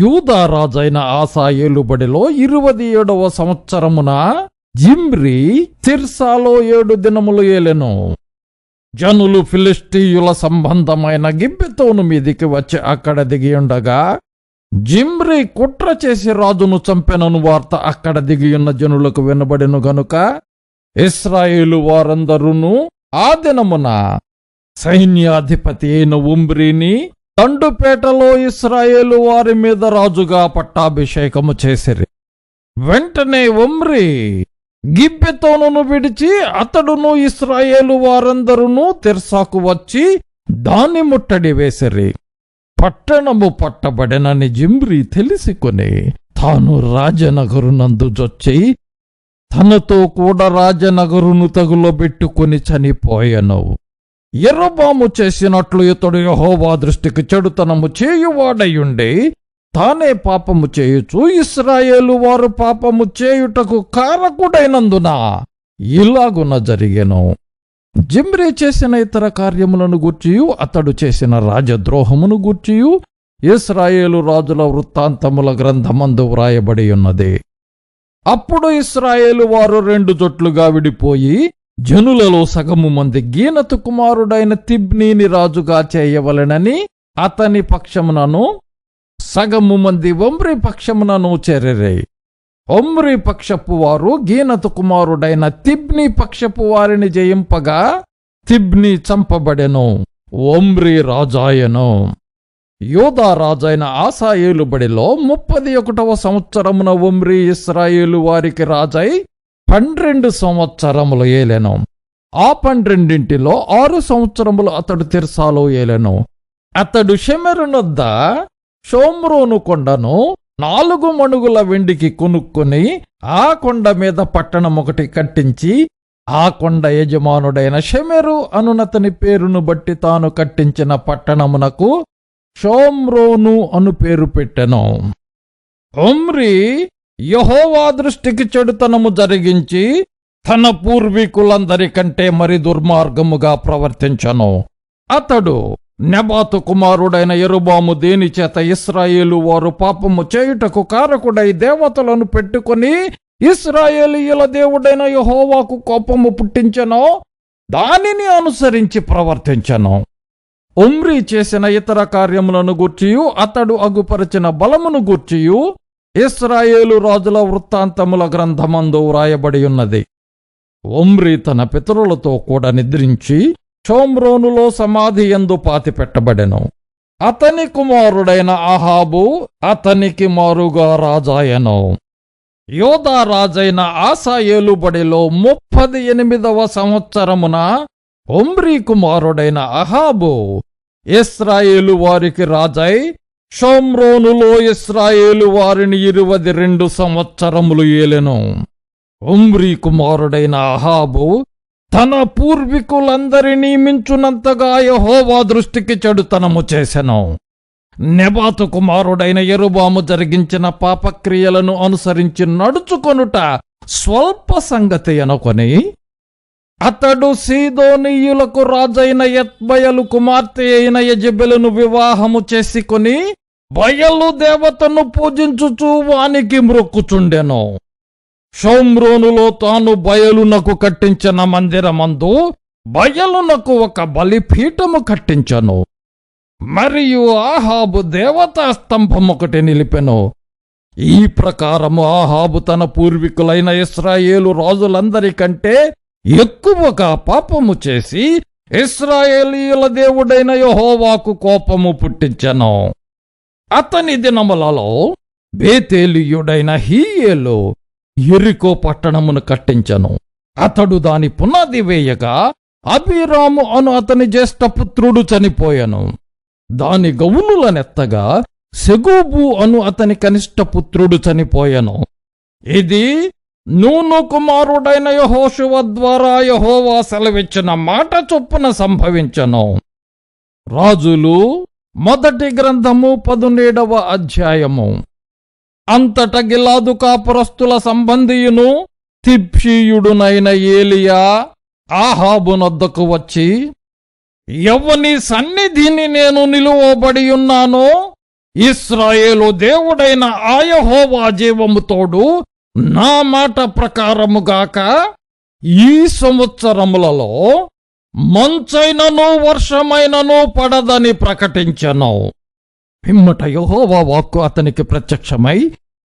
యూదారాజైన ఆసా ఏలుబడిలో ఇరువది ఏడవ సంవత్సరమున జిమ్రి తిర్సాలో ఏడు దినములు ఏలెను. జనులు ఫిలిస్టీయుల సంబంధమైన గిబ్బెతోను మీదికి వచ్చి అక్కడ దిగియుండగా జిమ్రి కుట్ర చేసి రాజును చంపెనను వార్త అక్కడ దిగియున్న జనులకు వినబడెను గనుక ఇస్రాయేలు వారందరూను ఆ దినమున సైన్యాధిపతి అయిన ఉమ్రీని తండుపేటలో ఇస్రాయేలు వారి మీద రాజుగా పట్టాభిషేకము చేసిరి. వెంటనే ఒమ్రి గిబ్బెతోనును విడిచి అతడును ఇస్రాయేలు వారందరూ తెర్సాకు వచ్చి దాన్ని ముట్టడి వేసిరి. పట్టణము పట్టబడినని జిమ్రి తెలిసికొని తాను రాజనగరునందు జొచ్చి తనతో కూడా రాజనగరును తగులబెట్టుకుని చనిపోయను. ఎర్రబాము చేసినట్లు ఇతడు యహోవా దృష్టికి చెడుతనము చేయువాడయుండి తానే పాపము చేయుచు ఇస్రాయేలు వారు పాపము చేయుటకు కారకుడైనందున ఇలాగున జరిగెను. జిమ్రీ చేసిన ఇతర కార్యములను గూర్చియు అతడు చేసిన రాజద్రోహమును గూర్చియు ఇస్రాయేలు రాజుల వృత్తాంతముల గ్రంథమందు వ్రాయబడి ఉన్నది అప్పుడు ఇస్రాయేలు వారు రెండు జొట్లుగా విడిపోయి జనులలో సగము మంది గీనతు కుమారుడైన తిబ్నీని రాజుగా చేయవలెనని అతని పక్షమునను సగము మంది ఒమ్రి పక్షమునను చేరరే. ఒమ్రి పక్షపు వారు గీనతు కుమారుడైన తిబ్ని పక్షపు వారిని జయింపగా తిబ్ని చంపబడెను. ఒమ్రి రాజాయను. యోధా రాజైన ఆసాయేలు బడిలో ముప్పది ఒకటవ సంవత్సరమున ఒమ్రి ఇస్రాయేలు వారికి రాజై పన్నెండు సంవత్సరములు ఏలెను. ఆ పన్నెండింటిలో ఆరు సంవత్సరములు అతడు తిర్సాలో ఏలెను. అతడు షెమెరునొద్ద షోమ్రోను కొండను నాలుగు మణుగుల వెండికి కొనుక్కొని ఆ కొండ మీద పట్టణం ఒకటి కట్టించి ఆ కొండ యజమానుడైన షెమెరు అనునతని పేరును బట్టి తాను కట్టించిన పట్టణమునకు షోమ్రోను అను పేరు పెట్టెను. ఒమ్రీ యహోవా దృష్టికి చెడుతనము జరిగించి తన పూర్వీకులందరికంటే మరి దుర్మార్గముగా ప్రవర్తించను. అతడు నెబాతు కుమారుడైన ఎరుబాము దేని చేత ఇస్రాయేలు వారు పాపము చేయుటకు కారకుడై దేవతలను పెట్టుకొని ఇస్రాయేలీయుల దేవుడైన యహోవాకు కోపము పుట్టించను దానిని అనుసరించి ప్రవర్తించను. ఉమ్రి చేసిన ఇతర కార్యములను గూర్చియు అతడు అగుపరిచిన బలమును గూర్చియు ఇస్రాయేలు రాజుల వృత్తాంతముల గ్రంథమందు వ్రాయబడి ఉన్నది ఒమ్రి తన పితరులతో కూడా నిద్రించి షోమ్రోనులో సమాధి ఎందు పాతిపెట్టబడెను. అతని కుమారుడైన అహాబు అతనికి మారుగా రాజాయను. యోధా రాజైన ఆసాయేలు బడిలో ముప్పది ఎనిమిదవ సంవత్సరమున ఒమ్రీ కుమారుడైన అహాబు ఇస్రాయేలు వారికి రాజై షోమ్రోనులో ఇస్రాయేలు వారిని ఇరువది రెండు సంవత్సరములు ఏలెను. ఉమ్రీ కుమారుడైన అహాబు తన పూర్వీకులందరినీ మించునంతగా యహోవా దృష్టికి చెడుతనము చేసెను. నెబాతు కుమారుడైన ఎరుబాము జరిగించిన పాపక్రియలను అనుసరించి నడుచుకొనుట స్వల్ప సంగతి అనుకొని అతడు సీదోనీయులకు రాజైన యత్బయలు కుమార్తె అయిన యజబెలను వివాహము చేసుకొని బయలు దేవతను పూజించుచు వానికి మ్రొక్కుచుండెను. షోమ్రోనులో తాను బయలునకు కట్టించిన మందిరమందు బయలునకు ఒక బలిపీఠము కట్టించను. మరియు ఆహాబు దేవతా స్తంభం ఒకటి నిలిపెను. ఈ ప్రకారము ఆహాబు తన పూర్వీకులైన ఇస్రాయేలు రాజులందరికంటే ఎక్కువగా పాపము చేసి ఇస్రాయేలీయుల దేవుడైన యహోవాకు కోపము పుట్టించను. అతని దినములలో బేతేలియుడైన హీయేలో ఎరికో పట్టణమును కట్టించెను. అతడు దాని పునాది వేయగా అభిరాము అను అతని జ్యేష్ఠపుత్రుడు చనిపోయాను. దాని గౌనులనెత్తగా సెగూబు అను అతని కనిష్ట పుత్రుడు చనిపోయెను. ఇది నూను కుమారుడైన యహోశువ ద్వారా యహోవా సెలవిచ్చిన మాట చొప్పున సంభవించను. రాజులు మొదటి గ్రంథము పదునేడవ అధ్యాయము. అంతట గిలాదు కాపురస్తుల సంబంధియును తిప్షీయుడునైన ఏలియా ఆహాబునొద్దకు వచ్చి ఎవని సన్నిధిని నేను నిలువబడి ఉన్నానో ఇస్రాయేలు దేవుడైన ఆయహోవా జీవముతోడు నా మాట ప్రకారముగాక ఈ సంవత్సరములలో మంచైనను వర్షమైనను పడదని ప్రకటించను. పిమ్మట యహోవా వాక్కు అతనికి ప్రత్యక్షమై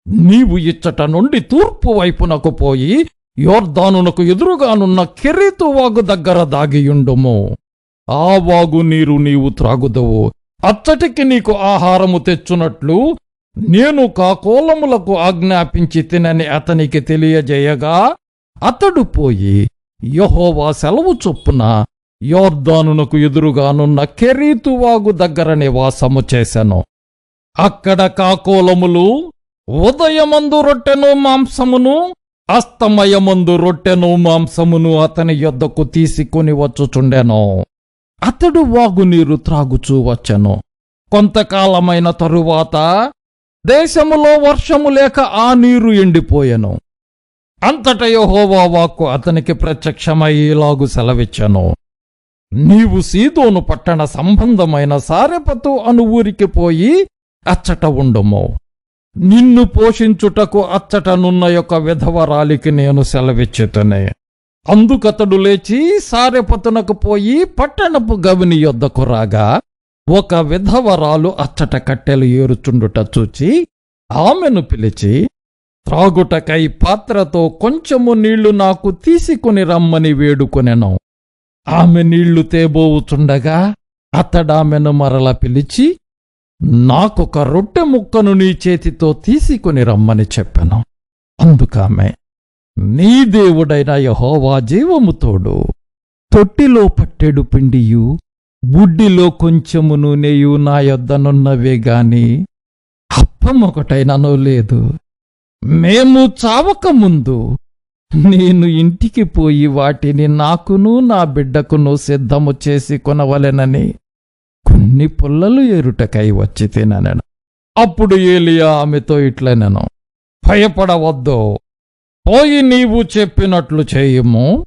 నీవు ఇచ్చట నుండి తూర్పు వైపునకు పోయి యోర్ధానునకు ఎదురుగానున్న కెరీతు వాగు దగ్గర దాగియుండుము. ఆ వాగు నీరు నీవు త్రాగుదవు. అచ్చటికి నీకు ఆహారము తెచ్చునట్లు నేను కాకోలములకు ఆజ్ఞాపించి తినని అతనికి తెలియజేయగా అతడు పోయి యహోవా సెలవు చొప్పున యోర్దానునకు ఎదురుగానున్న కెరీతు వాగు దగ్గర నివాసము చేశాను అక్కడ కాకోలములు ఉదయమందు రొట్టెను మాంసమును అస్తమయమందు రొట్టెను మాంసమును అతని యొద్దకు తీసుకొని వచ్చుచుండెను. అతడు వాగునీరు త్రాగుచూ వచ్చెను. కొంతకాలమైన తరువాత దేశములో వర్షము లేక ఆ నీరు ఎండిపోయెను. అంతట యహోవా వాక్కు అతనికి ప్రత్యక్షమయ్యేలాగు సెలవిచ్చెను. నీవు సీదోను పట్టణ సంబంధమైన సారెపతు అను ఊరికి పోయి అచ్చట ఉండుము. నిన్ను పోషించుటకు అచ్చటనున్న యొక్క విధవరాలికి నేను సెలవిచ్చుతనే. అందుకతడు లేచి సారెపతునకు పోయి పట్టణపు గవిని యొద్దకు రాగా ఒక విధవరాలు అచ్చట కట్టెలు ఏరుచుండుట చూచి ఆమెను పిలిచి త్రాగుటకై పాత్రతో కొంచెము నీళ్ళు నాకు తీసుకుని రమ్మని వేడుకొనెను. ఆమె నీళ్ళు తేబోవుచుండగా అతడామెను మరల పిలిచి నాకొక రొట్టె ముక్కను నీ చేతితో తీసుకుని రమ్మని చెప్పాను. అందుకామె నీ దేవుడైన యహోవా జీవముతోడు తొట్టిలో పట్టెడు పిండియు బుడ్డిలో కొంచెము నూనెయు నా యొద్దనున్నవే గాని అప్పమొకటైనను లేదు. మేము చావక ముందు నేను ఇంటికి పోయి వాటిని నాకును నా బిడ్డకును సిద్ధము చేసి కొనవలెనని కొన్ని పుల్లలు ఏరుటకై వచ్చి తిననెను. అప్పుడు ఏలియా ఆమెతో ఇట్లనెను భయపడవద్దు. పోయి నీవు చెప్పినట్లు చేయము.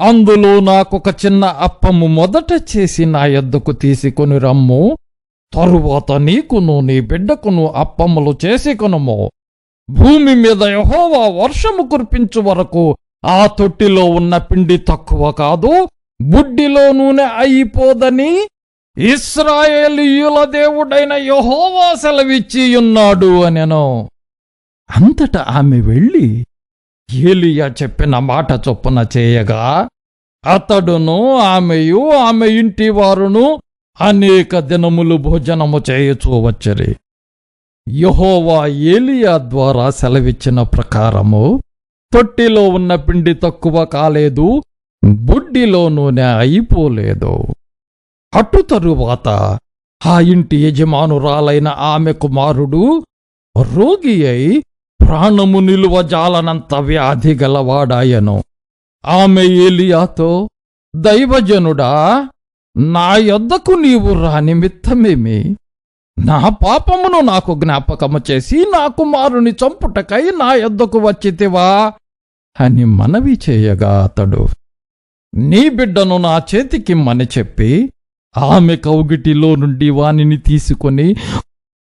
అందులో నాకొక చిన్న అప్పము మొదట చేసి నా యొద్దకు తీసుకొని రమ్ము. తరువాత నీకును నీ బిడ్డకును అప్పములు చేసి కొనము. భూమి మీద యహోవా వర్షము కురిపించు వరకు ఆ తొట్టిలో ఉన్న పిండి తక్కువ కాదు బుడ్డిలో నూనె అయిపోదని ఇస్రాయేలీయుల దేవుడైన యహోవా సెలవిచ్చి ఉన్నాడు అనెను. అంతటా ఆమె వెళ్ళి ఏలియా చెప్పిన మాట చొప్పున చేయగా అతడును ఆమెయు ఆమె ఇంటి వారును అనేక దినములు భోజనము చేయచూ వచ్చరి. యహోవా ఏలియా ద్వారా సెలవిచ్చిన ప్రకారము తొట్టిలో ఉన్న పిండి తక్కువ కాలేదు బుడ్డిలో నూనె అయిపోలేదు. అటు తరువాత ఆ ఇంటి యజమానురాలైన ఆమె కుమారుడు రోగి అయి ప్రాణము నిలువ జాలనంత వ్యాధి గలవాడాయను. ఆమె ఏలియాతో దైవజనుడా నా యొద్దకు నీవు రా నిమిత్తమేమి? నా పాపమును నాకు జ్ఞాపకము చేసి నా కుమారుని చంపుటకై నా యొద్దకు వచ్చితివా అని మనవి చేయగా అతడు నీ బిడ్డను నా చేతికిమ్మని చెప్పి ఆమె కౌగిటిలో నుండి వానిని తీసుకొని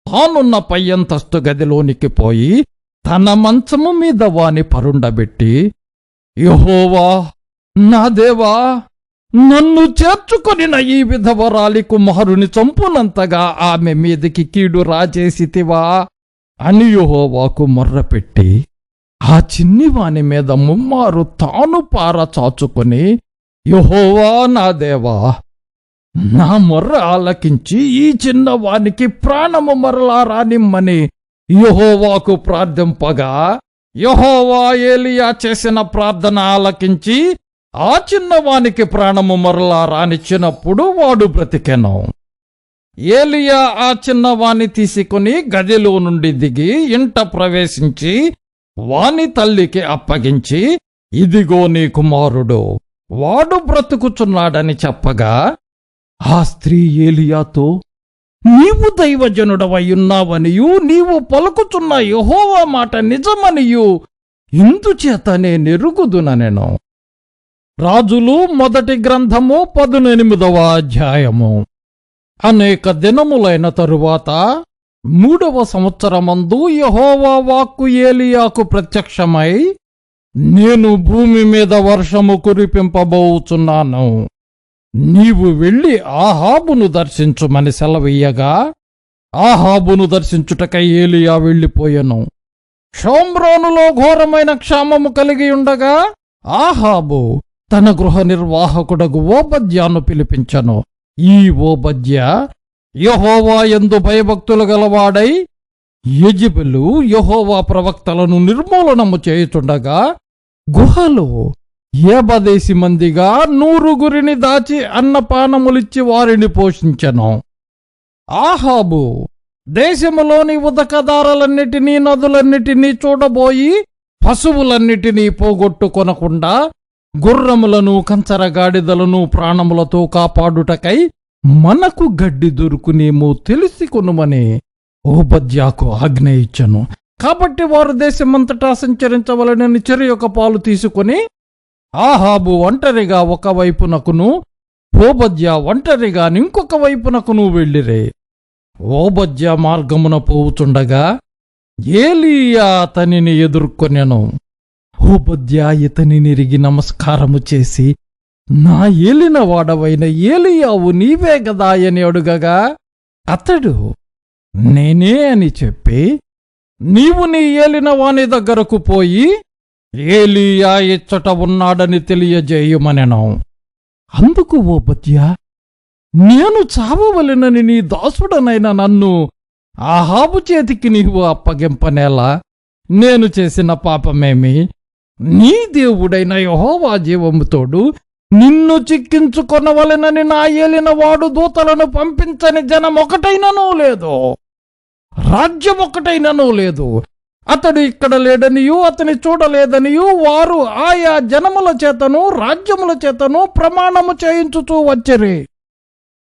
తానున్న పయ్యంతస్తు గదిలోనికి పోయి తన మంచము మీద వాని పరుండబెట్టి యహోవా నా దేవా నన్ను చేర్చుకొనిన ఈ విధవరాలి కుమారుని చంపునంతగా ఆమె మీదికి కీడు రాజేసితివా? అని యుహోవాకు మొర్రపెట్టి ఆ చిన్ని వాని మీద ముమ్మారు తాను పార చాచుకొని యహోవా నా దేవా నా మొర్ర ఆలకించి ఈ చిన్నవానికి ప్రాణము మరలా రానిమ్మని యహోవాకు ప్రార్థింపగా యహోవా ఏలియా చేసిన ప్రార్థన ఆలకించి ఆ చిన్నవానికి ప్రాణము మరలా రానిచ్చినప్పుడు వాడు బ్రతికెను. ఏలియా ఆ చిన్నవాణ్ణి తీసుకుని గదిలో నుండి దిగి ఇంట ప్రవేశించి వాని తల్లికి అప్పగించి ఇదిగో నీ కుమారుడు వాడు బ్రతుకుచున్నాడని చెప్పగా ఆ స్త్రీ ఏలియాతో నీవు దైవజనుడవయ్యున్నావనియు నీవు పలుకుచున్న యహోవా మాట నిజమనియు ఇందుచేతనే నెరుగుదుననెను. రాజులు మొదటి గ్రంథము పదునెనిమిదవ అధ్యాయము. అనేక దినములైన తరువాత మూడవ సంవత్సరమందు యహోవా వాక్కు ఏలియాకు ప్రత్యక్షమై నేను భూమి మీద వర్షము కురిపింపబోచున్నాను. నీవు వెళ్ళి ఆహాబును దర్శించుమని సెలవీయగా ఆహాబును దర్శించుటకై ఏలియా వెళ్ళిపోయెను. షోమ్రోనులో ఘోరమైన క్షామము కలిగి ఉండగా ఆహాబు తన గృహ నిర్వాహకుడగు ఓబద్యాను పిలిపించను. ఈ ఓబద్య యహోవా ఎందు భయభక్తులు గలవాడై యజిబులు యహోవా ప్రవక్తలను నిర్మూలనము చేయుచుండగా గుహలో ఏబదేసి మందిగా నూరుగురిని దాచి అన్నపానములిచ్చి వారిని పోషించెను. ఆహాబు దేశములోని ఉదకదారలన్నిటినీ నదులన్నిటినీ చూడబోయి పశువులన్నిటినీ పోగొట్టుకొనకుండా గుర్రములను కంచరగాడిదలను ప్రాణములతో కాపాడుటకై మనకు గడ్డి దొరుకునేమో తెలిసి కొనుమని ఓబద్యాకు ఆజ్ఞ ఇచ్చను. కాబట్టి వారు దేశమంతటా సంచరించవలనని చెరు యొక్క పాలు తీసుకొని ఆహాబు ఒంటరిగా ఒక వైపునకును ఓబద్య ఒంటరిగా ఇంకొక వైపునకును వెళ్ళిరే. ఓబద్య మార్గమున పోవుచుండగా ఏలియా అతనిని ఎదుర్కొనెను. ఓబద్య ఇతని నిరిగి నమస్కారము చేసి నా ఏలిన వాడవైన ఏలియావు నీవే గదా అని అడుగగా అతడు నేనే అని చెప్పి నీవు నీ ఏలిన వాని దగ్గరకు పోయి ఏలియా ఇచ్చట ఉన్నాడని తెలియజేయుమనెను అందుకు ఓ బద్య నేను చావవలెనని నీ దాసుడనైన నన్ను ఆహాబు చేతికి నీవు అప్పగింపనేలా నేను చేసిన పాపమేమి? నీ దేవుడైన యహోవా జీవముతోడు నిన్ను చిక్కించుకొనవలెనని నా ఏలిన వాడు దూతలను పంపించని జనం ఒకటైననూ లేదు. రాజ్యం ఒకటైననూ లేదు. అతడు ఇక్కడ లేడనియు అతని చూడలేదనియు వారు ఆయా జనముల చేతను రాజ్యముల చేతను ప్రమాణము చేయించుతూ వచ్చిరి.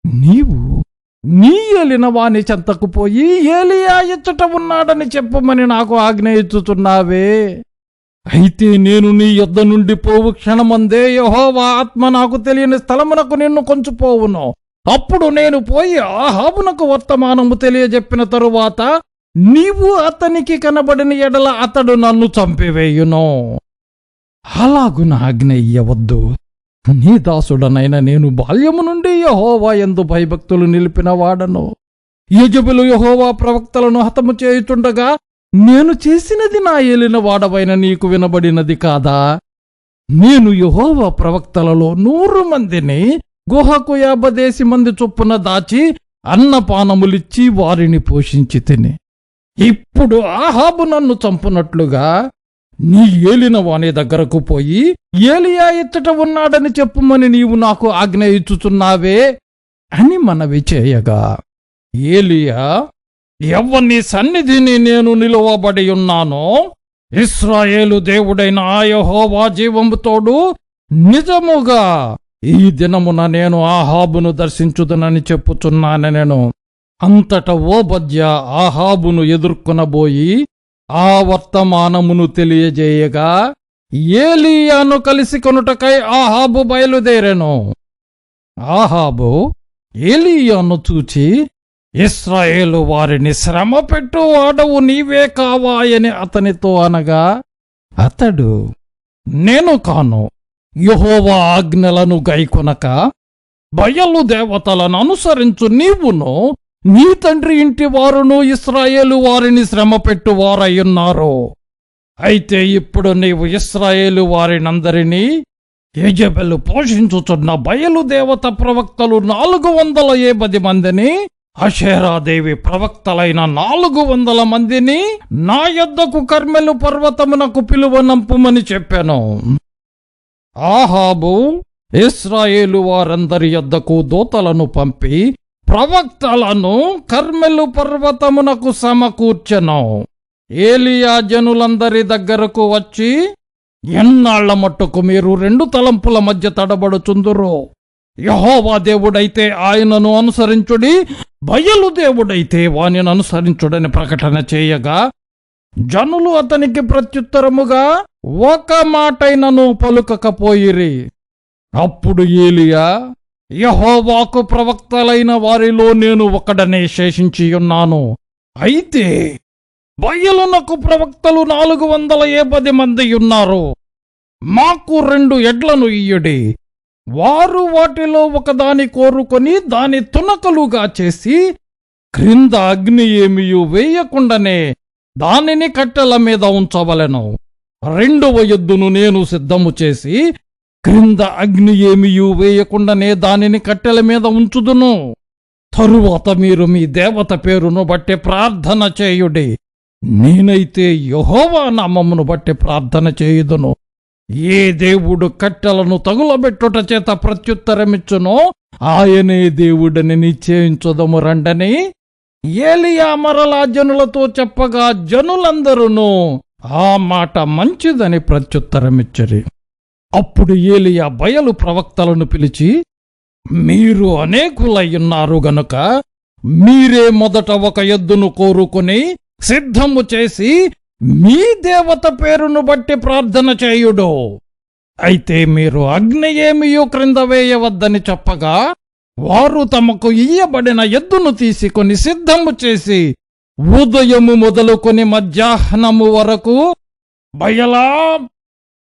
నీవు నీ ఏలిన వాని చెంతకు పోయి ఏలియా ఇచ్చట ఉన్నాడని చెప్పమని నాకు ఆజ్ఞ అయితే నేను నీ యొద్ద నుండి పోవు క్షణమందే యహోవా ఆత్మ నాకు తెలియని స్థలమునకు నిన్ను కొంచుపోవును. అప్పుడు నేను పోయి ఆహాబునకు వర్తమానము తెలియజెప్పిన తరువాత నీవు అతనికి కనబడిన ఎడల అతడు నన్ను చంపివేయును. అలాగున ఆజ్ఞ వద్దు నీ దాసుడనైన నేను బాల్యము నుండి యహోవా ఎందు భయభక్తులు నిలిపిన వాడను. యజబులు యహోవా ప్రవక్తలను హతము చేయుచుండగా నేను చేసినది నా ఏలిన వాడవైన నీకు వినబడినది కాదా? నేను యహోవ ప్రవక్తలలో నూరు మందిని గుహకు యాభదేసి మంది చొప్పున దాచి అన్నపానములిచ్చి వారిని పోషించి తిని. ఇప్పుడు ఆహాబు నన్ను చంపునట్లుగా నీ ఏలిన వాని దగ్గరకు పోయి ఏలియా ఇచ్చట ఉన్నాడని చెప్పుమని నీవు నాకు ఆజ్ఞ ఇచ్చుచున్నావే అని మనవి చేయగా ఏలియా ఎవ్వని సన్నిధిని నేను నిలువబడి ఉన్నానో ఇస్రాయేలు దేవుడైన ఆయహోవా జీవముతోడు నిజముగా ఈ దినమున నేను ఆహాబును దర్శించుదనని చెప్పుచున్నాను నేను. అంతట ఓబద్య ఆహాబును ఎదుర్కొనబోయి ఆ వర్తమానమును తెలియజేయగా ఏలియాను కలిసి కొనుటకై ఆహాబు బయలుదేరెను. ఆహాబు ఏలియాను చూచి ఇస్రాయేలు వారిని శ్రమ పెట్టు వాడవు నీవే కావాయని అతనితో అనగా అతడు నేను కాను. యహోవా ఆజ్ఞలను గైకొనక బయలు దేవతలను అనుసరించు నీవును. నీ తండ్రి ఇంటి వారును ఇస్రాయేలు వారిని శ్రమ పెట్టువారయ్యున్నారు అయితే ఇప్పుడు నీవు ఇస్రాయేలు వారినందరినీ యజబెలు పోషించుచున్న బయలు దేవత ప్రవక్తలు నాలుగు వందల ఏబది మందిని అషేరాదేవి ప్రవక్తలైన నాలుగు వందల మందిని నా యొద్దకు కర్మెలు పర్వతమునకు పిలువనంపుమని చెప్పాను. ఆహాబు ఇస్రాయేలు వారందరి యొద్దకు దూతలను పంపి ప్రవక్తలను కర్మెలు పర్వతమునకు సమకూర్చెను. ఏలియా జనులందరి దగ్గరకు వచ్చి ఎన్నాళ్ళ మట్టుకు మీరు రెండు తలంపుల మధ్య తడబడుచుందురు? యహోవా దేవుడైతే ఆయనను అనుసరించుడి బయలు దేవుడైతే వానిని అనుసరించుడని ప్రకటన చేయగా జనులు అతనికి ప్రత్యుత్తరముగా ఒక మాటైనను పలుకకపోయిరి. అప్పుడు ఏలియా యహోవాకు ప్రవక్తలైన వారిలో నేను ఒకడనే శేషించియున్నాను అయితే బయలునకు ప్రవక్తలు నాలుగు వందల ఏ పది మంది ఉన్నారు. మాకు రెండు ఎడ్లను ఇయ్యుడి. వారు వాటిలో ఒకదాని కోరుకొని దాని తునకలుగా చేసి క్రింద అగ్ని ఏమియు వేయకుండానే దానిని కట్టెల మీద ఉంచవలెను. రెండవ ఎద్దును నేను సిద్ధము చేసి క్రింద అగ్ని ఏమియు వేయకుండానే దానిని కట్టెల మీద ఉంచుదును. తరువాత మీరు మీ దేవత పేరును బట్టి ప్రార్థన చేయుడి. నేనైతే యహోవా నామమును బట్టి ప్రార్థన చేయుదును. ఏ దేవుడు కట్టెలను తగులబెట్టుట చేత ప్రత్యుత్తరమిచ్చునో ఆయనే దేవుడని నిశ్చయించుదము రండని ఏలియా మరలా జనులతో చెప్పగా జనులందరూ ఆ మాట మంచిదని ప్రత్యుత్తరమిచ్చరి. అప్పుడు ఏలియా బయలు ప్రవక్తలను పిలిచి మీరు అనేకులయ్యున్నారు గనుక మీరే మొదట ఒక ఎద్దును కోరుకుని సిద్ధము చేసి మీ దేవత పేరును బట్టి ప్రార్థన చేయుడు. అయితే మీరు అగ్ని ఏమియో క్రింద వేయవద్దని చెప్పగా వారు తమకు ఇయ్యబడిన ఎద్దును తీసుకొని సిద్ధము చేసి ఉదయము మొదలుకొని మధ్యాహ్నము వరకు బయలా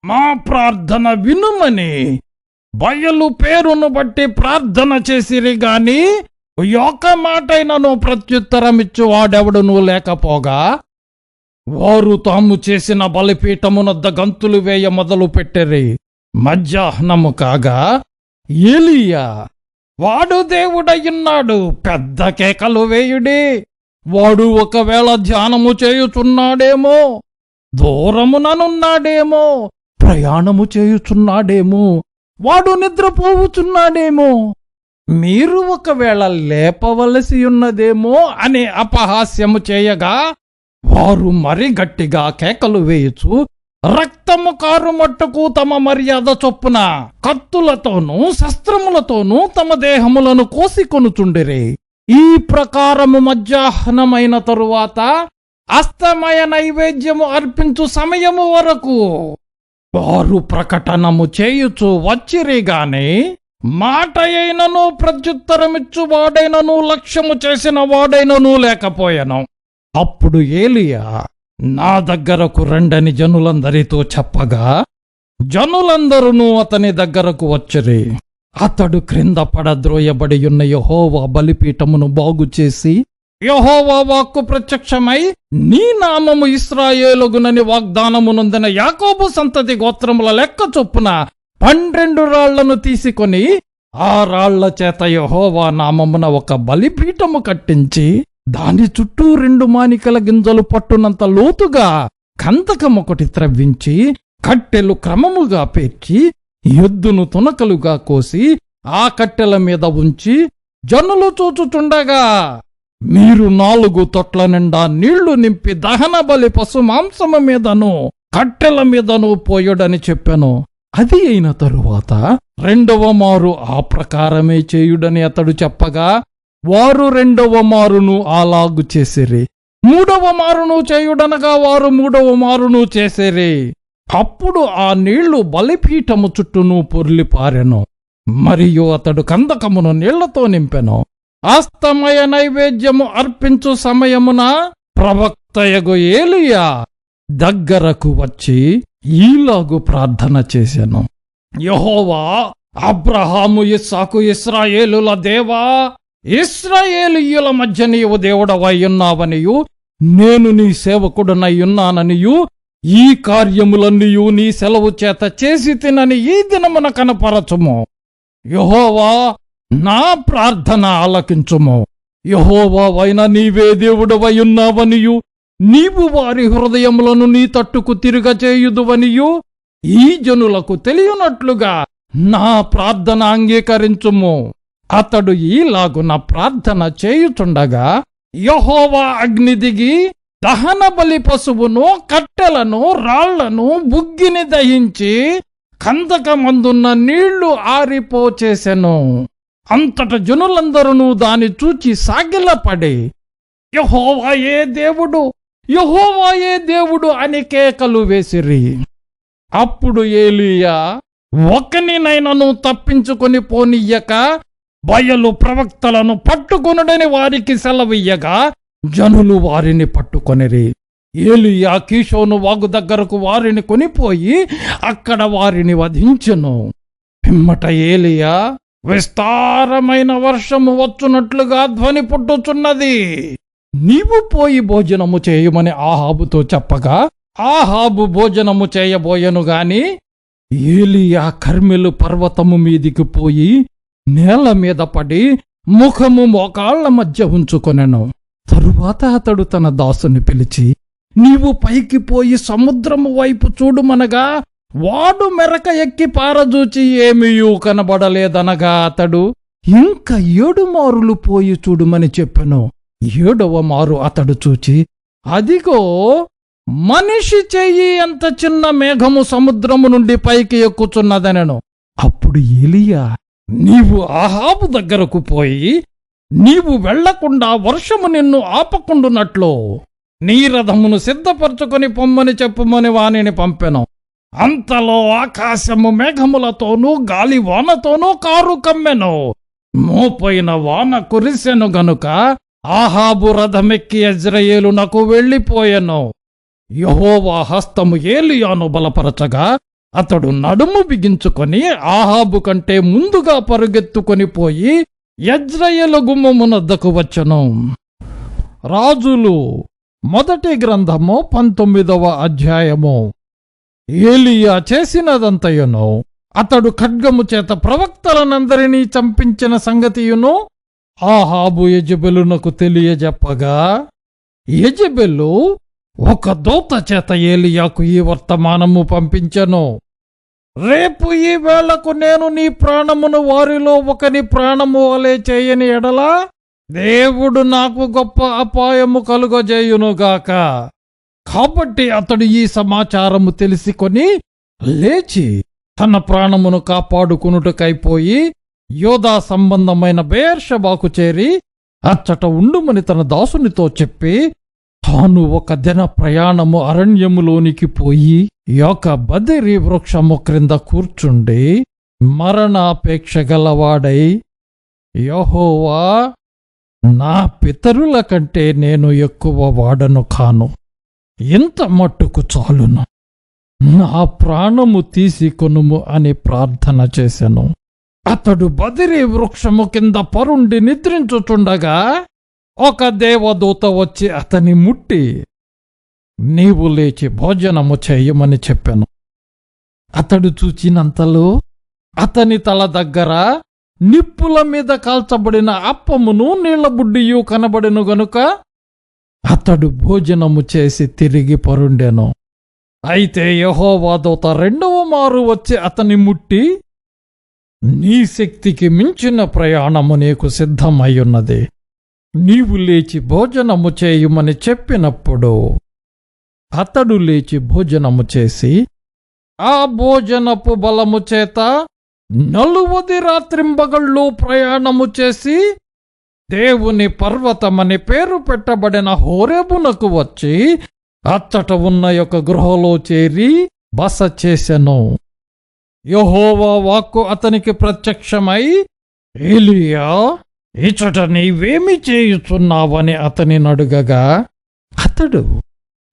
మా ప్రార్థన వినుమని బయలు పేరును బట్టి ప్రార్థన చేసిరి గాని యొక్క మాటైనను ప్రత్యుత్తరమిచ్చు వాడెవడును లేకపోగా వారు తాము చేసిన బలిపీఠమునద్ద గంతులు వేయ మొదలు పెట్టిరి. మధ్యాహ్నము కాగా ఏలియా వాడు దేవుడయ్యున్నాడు పెద్ద కేకలు వేయుడి. వాడు ఒకవేళ ధ్యానము చేయుచున్నాడేమో దూరముననున్నాడేమో ప్రయాణము చేయుచున్నాడేమో వాడు నిద్రపోవుచున్నాడేమో మీరు ఒకవేళ లేపవలసి ఉన్నదేమో అని అపహాస్యము చేయగా వారు మరి గట్టిగా కేకలు వేయుచు రక్తము కారు మట్టుకు తమ మర్యాద చొప్పున కత్తులతోనూ శస్త్రములతోనూ తమ దేహములను కోసికొనుచుండిరి. ఈ ప్రకారము మధ్యాహ్నమైన తరువాత అస్తమయ నైవేద్యము అర్పించు సమయము వరకు వారు ప్రకటనము చేయుచు వచ్చిరిగాని మాట అయినను ప్రత్యుత్తరమిచ్చు వాడైనను లక్ష్యము చేసిన వాడైనను లేకపోయెను. అప్పుడు ఏలియా నా దగ్గరకు రండని జనులందరితో చెప్పగా జనులందరూ అతని దగ్గరకు వచ్చిరి. అతడు క్రింద పడద్రోయబడి ఉన్న యహోవా బలిపీఠమును బాగు చేసి యహోవా వాక్కు ప్రత్యక్షమై నీ నామము ఇస్రాయేలుగునని వాగ్దానమునందిన యాకోబు సంతతి గోత్రముల లెక్క చొప్పున పన్నెండు రాళ్ళను తీసుకొని ఆ రాళ్ళ చేత యహోవా నామమున ఒక బలిపీఠము కట్టించి దాని చుట్టూ రెండు మానికల గింజలు పట్టునంత లోతుగా కందకం ఒకటి త్రవ్వించి కట్టెలు క్రమముగా పేర్చి ఎద్దును తునకలుగా కోసి ఆ కట్టెల మీద ఉంచి జనులు చూచుచుండగా మీరు నాలుగు తొట్ల నిండా నీళ్ళు నింపి దహన బలి పశు మాంసము మీదను కట్టెల మీదను పోయడని చెప్పాను. అది అయిన తరువాత రెండవ మారు ఆ ప్రకారమే చేయుడని అతడు చెప్పగా వారు రెండవ మారును అలాగు చేసిరి. మూడవ మారును చేయుడనగా వారు మూడవ మారును చేసిరి. అప్పుడు ఆ నీళ్ళు బలిపీఠము చుట్టూను పొర్లిపారెను. మరియు అతడు కందకమును నీళ్ళతో నింపెను. అస్తమయ నైవేద్యము అర్పించు సమయమున ప్రవక్తయగు ఏలియా దగ్గరకు వచ్చి ఈలాగు ప్రార్థన చేశాను యహోవా అబ్రహాము ఇస్సాకు ఇస్రాయేలుల దేవా ఇస్రాయేలీయుల మధ్య నీవు దేవుడవయ్యున్నావనియు నేను నీ సేవకుడనయ్యున్నాననియు ఈ కార్యములన్నీయు నీ సెలవు చేత చేసి తినని ఈ దినమున కనపరచుము. యహోవా నా ప్రార్థన ఆలకించుము. యహోవా వైన నీవే దేవుడవయ్యున్నావనియు నీవు వారి హృదయములను నీ తట్టుకు తిరగచేయుదువనియు ఈ జనులకు తెలియనట్లుగా నా ప్రార్థన అంగీకరించుము. అతడు ఈలాగున ప్రార్థన చేయుచుండగా యహోవా అగ్ని దిగి దహన బలి పశువును కట్టెలను రాళ్ళను బుగ్గిని దహించి కందకమందున్న నీళ్ళు ఆరిపోచేసెను. అంతట జనులందరూ దాని చూచి సాగిలపడి యహోవాయే దేవుడు? యహోవాయే దేవుడు? అని కేకలు వేసిరి. అప్పుడు ఏలియా ఒకనినైనను తప్పించుకొని పోనియ్యక బయలు ప్రవక్తలను పట్టుకొనుడని వారికి సెలవియ్యగా జనులు వారిని పట్టుకొనిరి. ఏలియా కీషోను వాగు దగ్గరకు వారిని కొనిపోయి అక్కడ వారిని వధించెను. పిమ్మట ఏలియా విస్తారమైన వర్షము వచ్చునట్లుగా ధ్వని పుట్టుచున్నది. నీవు పోయి భోజనము చేయమని ఆహాబుతో చెప్పగా ఆహాబు భోజనము చేయబోయెను గాని ఏలియా కర్మెలు పర్వతము మీదికి పోయి నేల మీద పడి ముఖము మోకాళ్ళ మధ్య ఉంచుకొనెను. తరువాత అతడు తన దాసుని పిలిచి నీవు పైకి పోయి సముద్రము వైపు చూడుమనగా వాడు మెరక ఎక్కి పారజూచి ఏమీయూ కనబడలేదనగా అతడు ఇంకా ఏడు మారులు పోయి చూడుమని చెప్పెను. ఏడవ మారు అతడు చూచి అదిగో మనిషి చెయ్యి అంత చిన్న మేఘము సముద్రము నుండి పైకి ఎక్కుచున్నదనెను అప్పుడు ఏలియా నీవు ఆహాబు దగ్గరకు పోయి నీవు వెళ్ళకుండా వర్షము నిన్ను ఆపకుండునట్లు నీ రథమును సిద్ధపరచుకొని పొమ్మని చెప్పుమని వానిని పంపెను. అంతలో ఆకాశము మేఘములతోనూ గాలి వానతోనూ కారు కమ్మెను. మోపోయిన వాన కురిసెను గనుక ఆహాబు రథమెక్కి ఎజ్రయేలునకు వెళ్ళిపోయెను. యహోవా హస్తము ఏలియాను బలపరచగా అతడు నడుము బిగించుకొని ఆహాబు కంటే ముందుగా పరుగెత్తుకొని పోయి యజ్రయల గుమ్మమునద్దకు వచ్చను. రాజులు మొదటి గ్రంథము పంతొమ్మిదవ అధ్యాయము. ఏలియా చేసినదంతయును అతడు ఖడ్గము చేత ప్రవక్తలనందరినీ చంపించిన సంగతియును ఆహాబు యజబెలునకు తెలియజెప్పగా యజబెలు ఒక దూత చేత ఏలియాకు ఈ వర్తమానము పంపించెను. రేపు ఈ వేళకు నేను నీ ప్రాణమును వారిలో ఒకని ప్రాణము వలె చేయని ఎడలా దేవుడు నాకు గొప్ప అపాయము కలుగజేయునుగాక. కాబట్టి అతడు ఈ సమాచారము తెలిసికొని లేచి తన ప్రాణమును కాపాడుకునుటకైపోయి యోధా సంబంధమైన బేర్షబాకు చేరి అచ్చట ఉండుమని తన దాసునితో చెప్పి తాను ఒక దిన ప్రయాణము అరణ్యములోనికి పోయి యొక్క బదిరి వృక్షము క్రింద కూర్చుండి మరణాపేక్ష గలవాడై యహోవా నా పితరుల కంటే నేను ఎక్కువ వాడను కాను. ఇంత మట్టుకు చాలును. నా ప్రాణము తీసుకొనుము అని ప్రార్థన చేశాను అతడు బదిరి వృక్షము కింద పరుండి నిద్రించుచుండగా ఒక దేవదూత వచ్చి అతని ముట్టి నీవు లేచి భోజనము చేయమని చెప్పాను. అతడు చూచినంతలో అతని తల దగ్గర నిప్పుల మీద కాల్చబడిన అప్పమును నీళ్ళ బుడ్డియు కనబడెను గనుక అతడు భోజనము చేసి తిరిగి పరుండెను. అయితే యహోవాదోత రెండవ మారు వచ్చి అతని ముట్టి నీ శక్తికి మించిన ప్రయాణము నీకు సిద్ధమయ్యున్నది నీవు లేచి భోజనము చేయుమని చెప్పినప్పుడు అతడు లేచి భోజనము చేసి ఆ భోజనపు బలము చేత నలువది రాత్రింబగళ్ళు ప్రయాణము చేసి దేవుని పర్వతమని పేరు పెట్టబడిన హోరేబునకు వచ్చి అచ్చట ఉన్న యొక్క గృహలో చేరి బస చేసెను. యహోవా వాక్కు అతనికి ప్రత్యక్షమై ఏలియా ఇచ్చట నీవేమి చేయుచున్నావని అతని నడుగగా అతడు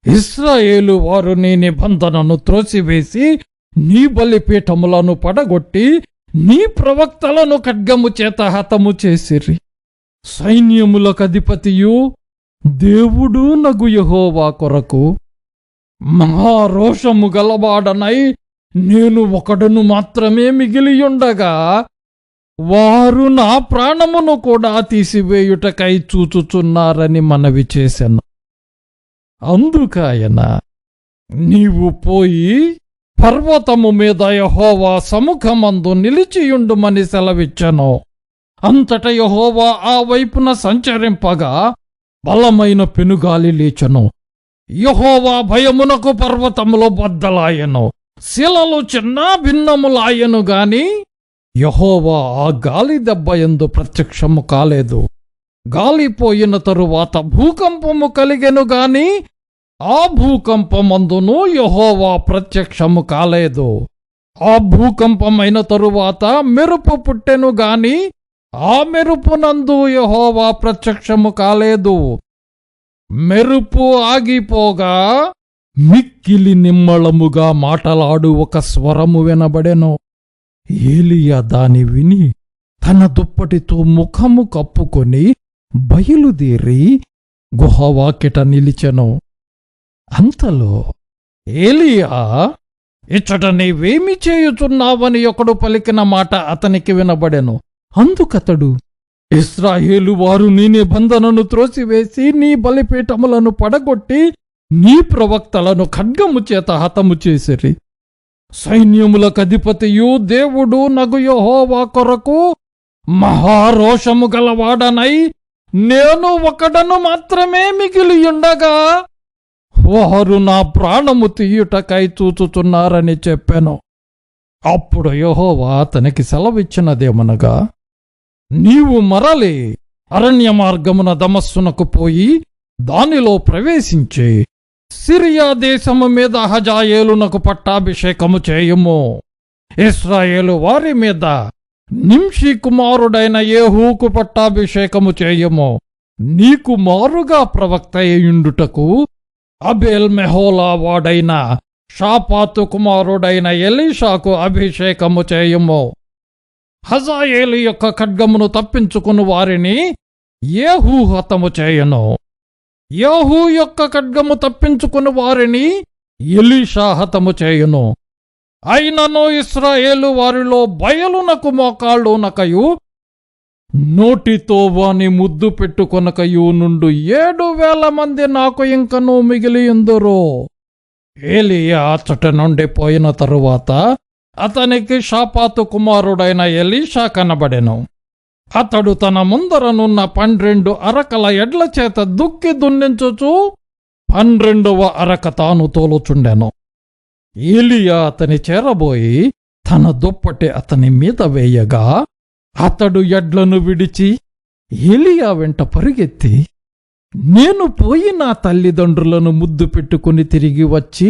ఇస్రాయేలు వారు నీ నిబంధనను త్రోసివేసి నీ బలిపీఠములను పడగొట్టి నీ ప్రవక్తలను ఖడ్గము చేత హతము చేసిరి. సైన్యములకధిపతియు దేవుడు నగు యహోవా కొరకు. మహారోషము గలవాడనై నేను ఒకడును మాత్రమే మిగిలియుండగా వారు నా ప్రాణమును కూడా తీసివేయుటకై చూచుచున్నారని మనవి చేశాను. అందుకాయన నీవు పోయి పర్వతము మీద యహోవా సముఖమందు నిలిచియుండుమని సెలవిచ్చను. అంతట యహోవా ఆ వైపున సంచరింపగా బలమైన పెనుగాలి లేచను. యహోవా భయమునకు పర్వతములో బద్దలాయెను. శిలలు చిన్నా భిన్నములాయను గాని యహోవా ఆ గాలి దెబ్బ ఎందు ప్రత్యక్షము కాలేదు. గాలిపోయిన తరువాత భూకంపము కలిగెను గాని ఆ భూకంపమందును యహోవా ప్రత్యక్షము కాలేదు. ఆ భూకంపమైన తరువాత మెరుపు పుట్టెను గాని ఆ మెరుపునందు యహోవా ప్రత్యక్షము కాలేదు. మెరుపు ఆగిపోగా మిక్కిలి నిమ్మళముగా మాటలాడు ఒక స్వరము వినబడెను. ఏలియా దాని విని తన దుప్పటితో ముఖము కప్పుకొని బయలుదేరి గుహవాకిట నిలిచెను. అంతలో ఏలియా ఇచ్చట నీవేమి చేయుచున్నావని ఒకడు పలికిన మాట అతనికి వినబడెను. అందుకతడు ఇస్రాయేలు వారు నీ నిబంధనను త్రోసివేసి నీ బలిపీఠములను పడగొట్టి నీ ప్రవక్తలను ఖడ్గము చేత హతము చేసిరి. సైన్యములకు అధిపతియు దేవుడు నగు యహోవా కొరకు మహారోషము గలవాడనై నేను ఒకడను మాత్రమే మిగిలియుండగా వారు నా ప్రాణము తీయుటకై చూచుతున్నారని చెప్పాను. అప్పుడు యహోవా అతనికి సెలవిచ్చినదేమనగా నీవు మరలి అరణ్య మార్గమున దమస్సునకు పోయి దానిలో ప్రవేశించి సిరియా దేశము మీద హజాయేలునకు పట్టాభిషేకము చేయుము. ఇస్రాయేలు వారి మీద నింషి కుమారుడైన ఏహూకు పట్టాభిషేకము చేయుము. నీకు మారుగా ప్రవక్త అయ్యుండుటకు అబేల్ మెహోలా వాడైన షాపాతు కుమారుడైన ఎలీషాకు అభిషేకము చేయుము. హజాయేలు యొక్క ఖడ్గమును తప్పించుకుని వారిని ఏహూ హతము చేయను. యహూ యొక్క ఖడ్గము తప్పించుకుని వారిని ఎలీషా హతము చేయును. అయినను ఇస్రాయేలు వారిలో బయలునకు మోకాళ్ళునకయు నోటితో వాని ముద్దు పెట్టుకొనకయు నుండు ఏడు వేల మంది నాకు ఇంకనూ మిగిలియుందురు. ఏలియా అచ్చట నుండి పోయిన తరువాత అతనికి షాపాతు కుమారుడైన ఎలీషా కనబడెను. అతడు తన ముందరనున్న పన్నెండు అరకల ఎడ్ల చేత దుక్కి దున్నించుచు పన్నెండవ అరక తాను తోలుచుండెను. ఏలియా అతని చేరబోయి తన దుప్పటి అతని మీద వేయగా అతడు ఎడ్లను విడిచి ఏలియా వెంట పరుగెత్తి నేను పోయి నా తల్లిదండ్రులను ముద్దు పెట్టుకుని తిరిగి వచ్చి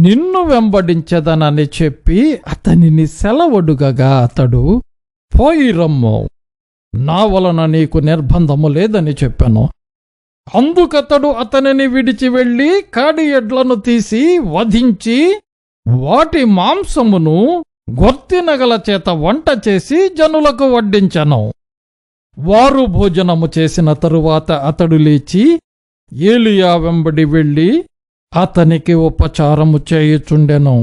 నిన్ను వెంబడించదనని చెప్పి అతనిని సెలవడుగగా అతడు పోయిరమ్మో నా వలన నీకు నిర్బంధము లేదని చెప్పాను. అందుకతడు అతనిని విడిచి వెళ్ళి కాడి ఎడ్లను తీసి వధించి వాటి మాంసమును గొర్తినగల చేత వంట చేసి జనులకు వడ్డించను. వారు భోజనము చేసిన తరువాత అతడు లేచి ఏలియా వెంబడి వెళ్ళి అతనికి ఉపచారము చేయుచుండెను.